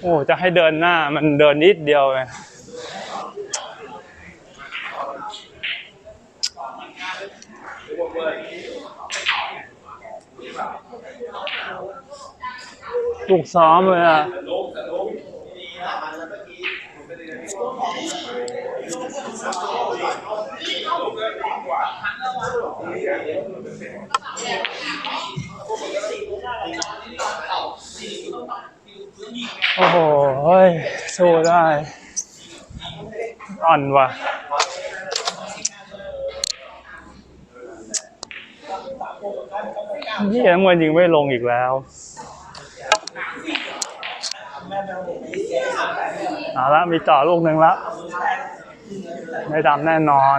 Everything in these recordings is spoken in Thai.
โอ้จะให้เดินหน้ามันเดินนิดเดียวไงลูกซ้อมเลยอะ โอ้โหเฮ้ยสู้ได้ อ่อนว่ะนี่น้ำเงินยิงไม่ลงอีกแล้วเอาละมีต่อลูกหนึ่งละไม่ดำแน่นอน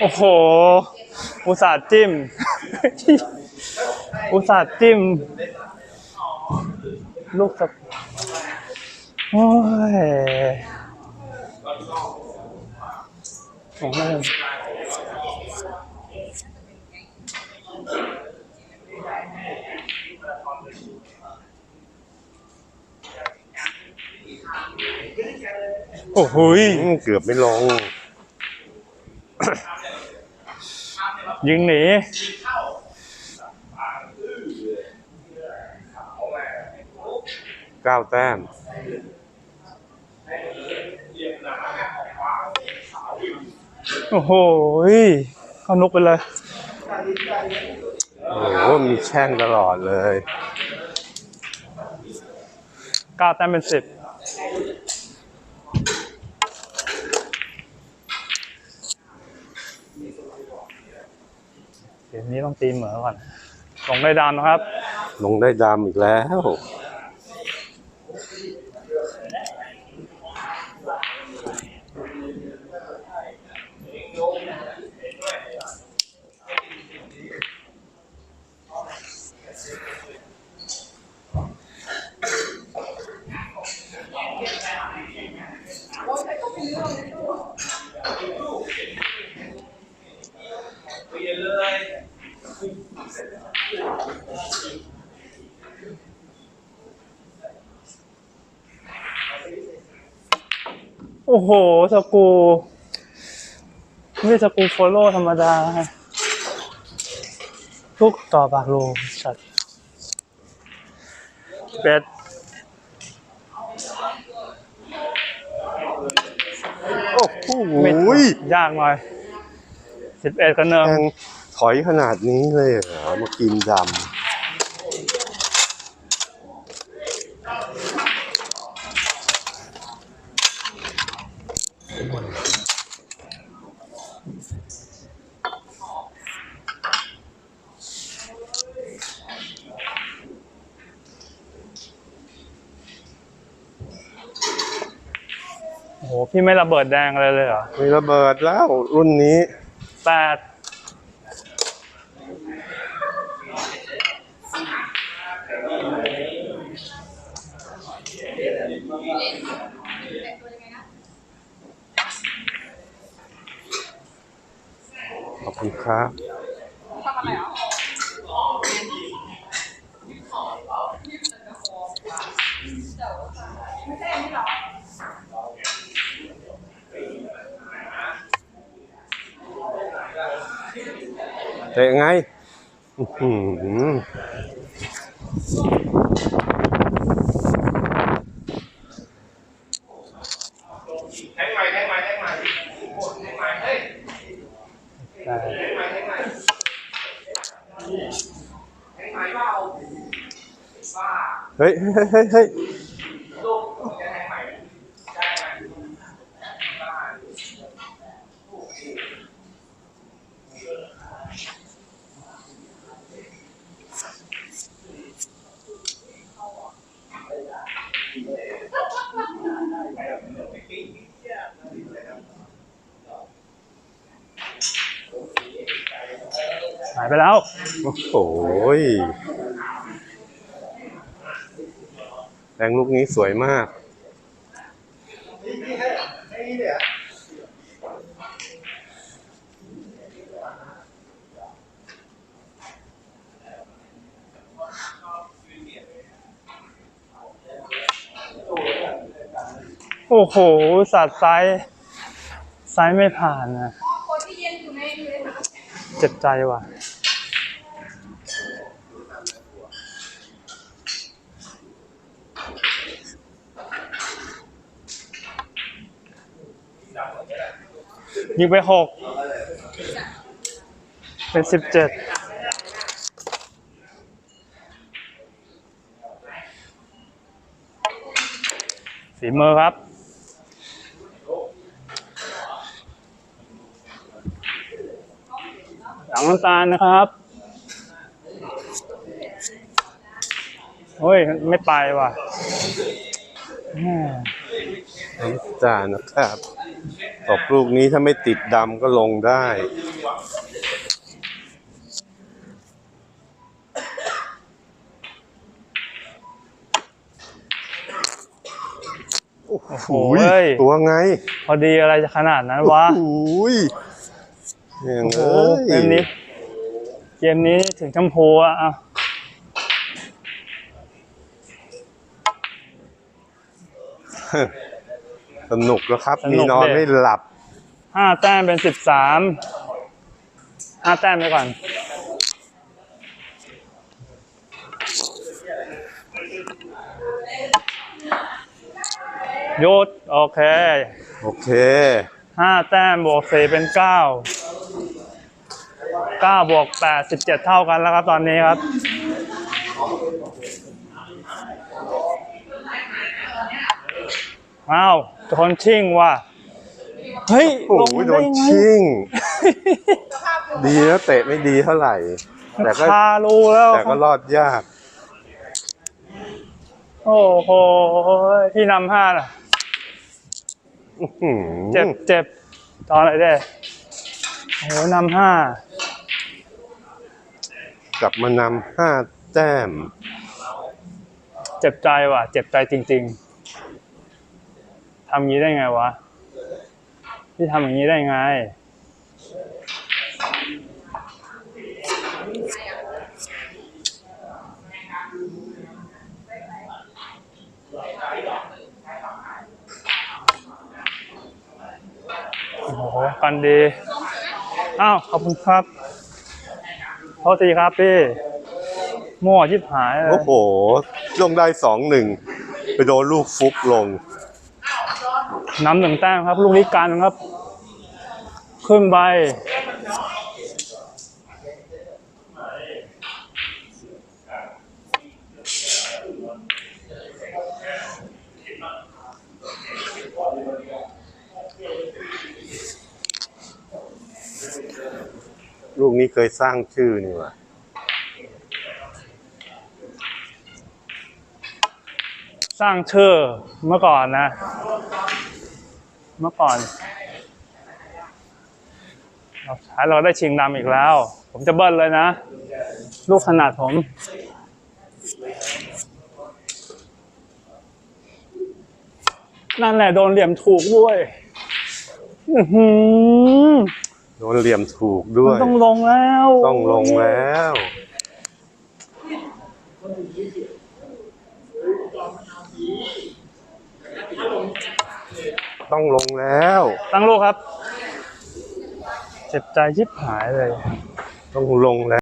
โอ้โห อุตส่าห์จิ้ม อุตส่าห์จิ้ม ลูกสับโอ้ยของเล่นโอ้โห เกือบไม่ลง ยิงหนีเก้าแต้มโอ้โหเข้านุกไปเลย โอ้โห มีแช่งตลอดเลยเก้าแต้มเป็นสิบ เกมนี้ต้องตีเหมือก่อนลงได้ดำนะครับ ลงได้ดำอีกแล้ว โอ้โห สกรูไม่ใช่สกรูโฟโล่ธรรมดา ลูกต่อบากโลสัตว์เป็ดโอ้โหไม่ยากหน่อยสิบเอ็ดกันเนิมแช่งถอยขนาดนี้เลยเหรอมากินดโโหพี่ไม่ระเบิดแดงอะไรเลยเหรอำมีระเบิดแล้วรุ่นนี้แปดขอบคุณครับ เตะไงอื้อหือ แปด เฮ้ยเฮ้ยเฮ้ยเฮ้ยายไปแล้ว โอ้โหยแรงลูกนี้สวยมาก โอ้โห สัตว์ไซส์ไซส์ไม่ผ่านนะคนที่เย็นอยู่ในอยู่ในเจ็บใจว่ะ ยิงไปหกเป็นสิบเจ็ดฝีมือครับหลังน้ำตาลนะครับเฮ้ย ไม่ไปว่ะน้ำจานนะครับ ตกลูกนี้ถ้าไม่ติดดำก็ลงได้ โอ้โหอุ้ย ตัวไง พอดีอะไรจะขนาดนั้นวะ โอ้ยยังโอ้เอ้โหเกมนี้ ยเกมนี้ถึงชมพูอะอะ สนุกแล้วครับมีนอนไม่หลับ ห้าแต้มเป็นสิบสามห้าแต้มไปก่อน หยุด โอเค โอเค ห้าแต้มบวกสี่เป็นเก้าเก้าบวกแปดสิบเจ็ดเท่ากันแล้วครับตอนนี้ครับ อ้าวโดนชิ่งว่ะเฮ้ยโอ้ลงโหมาโดได้นยังไงชิ่ง ดีนะเตะไม่ดีเท่าไหร่ แต่ก็คารูแล้วแต่ก็รอดยาก โอ้โหที่นำห้าน่ะ อื้อหือเจ็บเจ็บตอนไหนเด้โอ้โหนำห้ากลับมานำห้าแต้ม เจ็บใจว่ะ เจ็บใจจริง ๆ ทำงี้ได้ไงวะ พี่ทำอย่างนี้ได้ไง โอ้โหกันดี อ้าว ขอบคุณครับโทษทีครับพี่มั่วชิบหายเลย โอ้โห ลงได้สองหนึ่ง ไปโดนลูกฟุกลง น้ำหนึ่งแต้มครับ ลูกนี้การครับ ขึ้นใบลูกนี้เคยสร้างชื่อนี่หว่าสร้างชื่อเมื่อก่อนนะ เมื่อก่อนเราใช้เราได้ชิงนำอีกแล้ว ผมจะเบิ้ลเลยนะ ลูกขนาดผมนั่นแหละโดนเหลี่ยมถูกด้วยอื้อหือโดนเหลี่ยมถูกด้มัวนยต้องลงแล้ว ต้องลงแล้ว ต้องลงแล้ว ตั้งลูกครับ เจ็บใจชิบหายเลย ต้องลงแล้ว